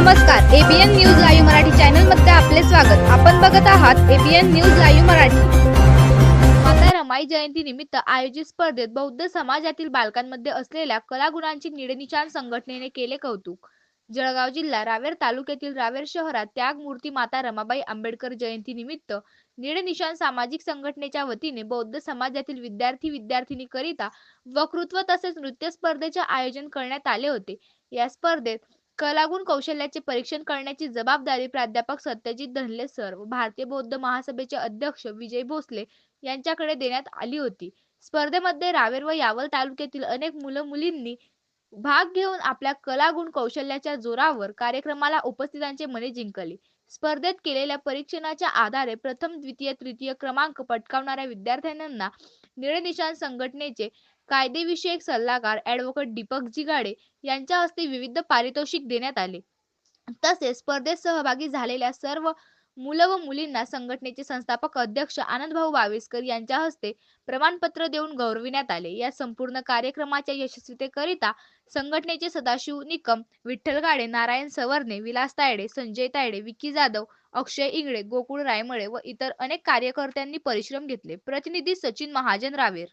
नमस्कार ABN news live Marathi चॅनलमध्ये आपले स्वागत. आपण बघत आहात एबीएन न्यूज लाईव्ह मराठी. माता रमाई जयंती निमित्त आयोजित स्पर्धेत बौद्ध समाजातील बालकांमध्ये असलेल्या कलागुणांची निडनिशान संघटनेने केले कौतुक. जळगाव जिल्हा रावेर तालुक्यातील रावेर शहरात त्याग मूर्ती माता रमाबाई आंबेडकर जयंती निमित्त निडनिशान सामाजिक संघटनेच्या वतीने बौद्ध समाजातील विद्यार्थी विद्यार्थिनी करिता वक्तृत्व तसेच नृत्य स्पर्धेचे आयोजन करण्यात आले होते. या स्पर्धेत कलागुण कौशल्याचे परीक्षण करण्याची जबाबदारी प्राध्यापक सत्यजित धनले सर व भारतीय बौद्ध महासभेचे अध्यक्ष विजय भोसले यांच्याकडे देण्यात आली होती. स्पर्धेमध्ये रावेर व यावल तालुक्यातील अनेक मुलं मुलींनी भाग घेऊन आपल्या कलागुण कौशल्याच्या जोरावर कार्यक्रमाला उपस्थितांचे मने जिंकले. स्पर्धेत केलेल्या परीक्षणाच्या आधारे प्रथम द्वितीय तृतीय क्रमांक पटकावणाऱ्या विद्यार्थ्यांना निळनिशाण संघटनेचे कायदेविषयक सल्लागार ॲडव्होकेट दीपक जिगाडे यांच्या हस्ते विविध पारितोषिक देण्यात आले. तसेच स्पर्धेत सहभागी झालेल्या सर्व मुलं व मुलींना संघटनेचे संस्थापक अध्यक्ष आनंदभाऊ वावेसकर यांच्या हस्ते प्रमाणपत्र देऊन गौरविण्यात आले. या संपूर्ण कार्यक्रमाच्या यशस्वीतेकरिता संघटनेचे सदाशिव निकम विठ्ठल गाडे नारायण सवर्णे विलास तायडे संजय तायडे विकी जाधव अक्षय इंगळे गोकुळ रायमळे व इतर अनेक कार्यकर्त्यांनी परिश्रम घेतले. प्रतिनिधी सचिन महाजन रावेर.